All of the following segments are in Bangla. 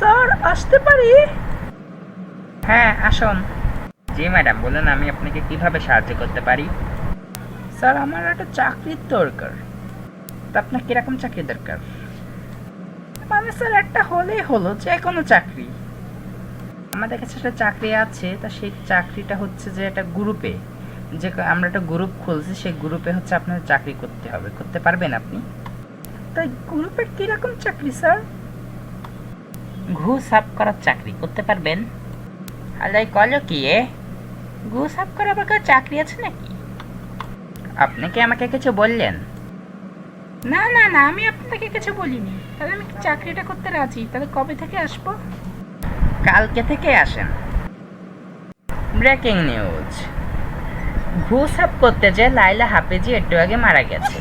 স্যার আসতে পারি? হ্যাঁ আসুন। জি ম্যাডাম বলুন আমি আপনাকে কীভাবে সাহায্য করতে পারি? স্যার আমার একটা চাকরির দরকার। তা আপনার কীরকম চাকরি দরকার? মানে স্যার একটা হলেই হলো যে কোনো চাকরি। আমাদের কাছে একটা চাকরি আছে তা সেই চাকরিটা হচ্ছে যে একটা গ্রুপে যে আমরা একটা গ্রুপ খুলছি সেই গ্রুপে হচ্ছে আপনার চাকরি করতে হবে। করতে পারবেন আপনি? তাই গ্রুপের কীরকম চাকরি স্যার? ঘু সাফ করার চাকরি করতে পারবেন? আলাই কল কি এ? ঘু সাফ করার আবার কারও চাকরি আছে নাকি? আপনি কি আমাকে কিছু বললেন? না না না আমি আপনাকে কিছু বলিনি। তাহলে আমি চাকরিটা করতে রাজি? তাহলে কবে থেকে আসব? কালকে থেকে আসেন। Breaking news. ঘু সাফ করতে যে লাইলা হাফেজি একটু আগে মারা গেছে।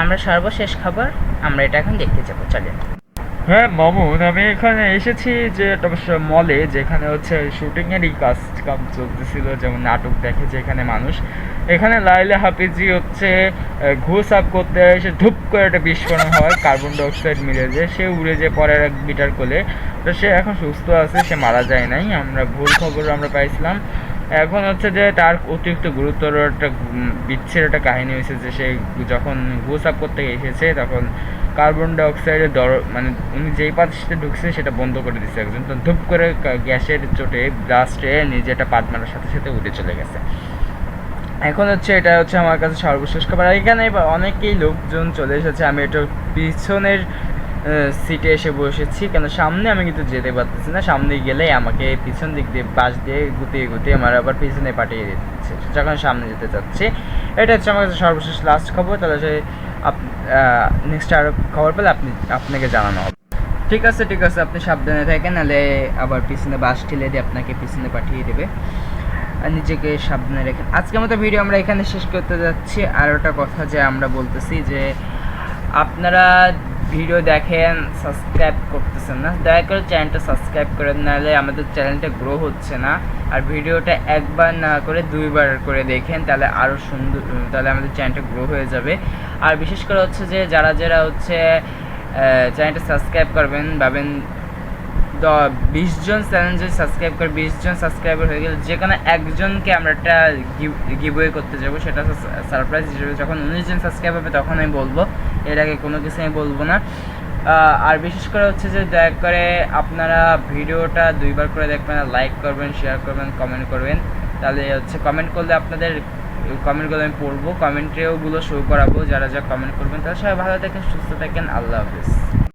আমরা সর্বশেষ খবর আমরা এটা এখন দেখতে যাব চলেন। হ্যাঁ মামুন আমি এখানে এসেছি যে একটা মলে যেখানে হচ্ছে শুটিংয়েরই কাজ কাম চলতেছিল, যেমন নাটক দেখে যেখানে মানুষ। এখানে লাইলা হাফিজি হচ্ছে ঘুষ আপ করতে এসে ধূপ করে একটা বিস্ফোরণ হয়, কার্বন ডাইঅক্সাইড মিলে যে, সে উড়ে যে পরের এক বিটার কোলে। তো সে এখন সুস্থ আছে, সে মারা যায় নাই। আমরা ভুল খবর আমরা পাইছিলাম। এখন হচ্ছে যে তার অতিরিক্ত গুরুতর একটা বিচ্ছের একটা কাহিনী হয়েছে যে সে যখন আপ করতে এসেছে, তখন কার্বন ডাইঅক্সাইডের দর মানে উনি যেই পাত্রে ঢুকছে সেটা বন্ধ করে দিচ্ছে একজন। তো ধূপ করে গ্যাসের চোটে ব্লাস্টে নিজে একটা পাত মারার সাথে সাথে উঠে চলে গেছে। এখন হচ্ছে এটা হচ্ছে আমার কাছে সর্বশেষ খবর। আর এখানে অনেকেই লোকজন চলে এসেছে। আমি এটা পিছনের সিটে এসে বসেছি, কেন সামনে আমি কিন্তু যেতে পারতেছি না, সামনে গেলেই আমাকে পিছন দিক দিয়ে বাস দিয়ে গুতিয়ে গুতিয়ে আমার আবার পিছনে পাঠিয়ে দিচ্ছে। যখন সামনে যেতে চাচ্ছি, এটা হচ্ছে আমার কাছে সর্বশেষ লাস্ট খবর, তাহলে সে নেক্সট আর খবর পেলে আপনি, আপনাকে জানানো হবে। ঠিক আছে ঠিক আছে, আপনি সাবধানে থাকেন, নাহলে আবার পিছনে বাস ঠেলে দিয়ে আপনাকে পিছনে পাঠিয়ে দেবে। নিজেকে সাবধানে রেখেন আজকের মতো ভিডিও আমরা এখানে শেষ করতে যাচ্ছি। আর ওটা কথা যে আমরা বলতেছি যে, আপনারা ভিডিও দেখেন সাবস্ক্রাইব করতেছেন না? দয়া করে চ্যানেলটা সাবস্ক্রাইব করেন, নাহলে আমাদের চ্যানেলটা গ্রো হচ্ছে না। আর ভিডিওটা একবার না করে দুইবার করে দেখেন, তাহলে আরও সুন্দর তাহলে আমাদের চ্যানেলটা গ্রো হয়ে যাবে। আর বিশেষ করে হচ্ছে যে, যারা যারা হচ্ছে চ্যানেলটা সাবস্ক্রাইব করবেন, ভাবেন বিশ জন চ্যানেল যদি সাবস্ক্রাইব করে বিশ জন সাবস্ক্রাইবার হয়ে গেলে যে কোনো একজনকে আমরা একটা গিভওয়ে করতে যাব, সেটা সারপ্রাইজ হিসেবে। যখন উনিশ জন সাবস্ক্রাইব হবে, তখন আমি বলব, এর আগে কোনো কিছু আমি বলব না। আর বিশেষ করে হচ্ছে যে, দয়া করে আপনারা ভিডিওটা দুইবার করে দেখবেন লাইক করবেন শেয়ার করবেন কমেন্ট করবেন। তাহলে হচ্ছে কমেন্ট করলে আপনাদের কমেন্টগুলো আমি পড়ব। কমেন্টেওগুলো শো করাবো, যারা যা কমেন্ট করবেন তারা সবাই ভালো থাকেন, সুস্থ থাকেন, আল্লাহ হাফিজ।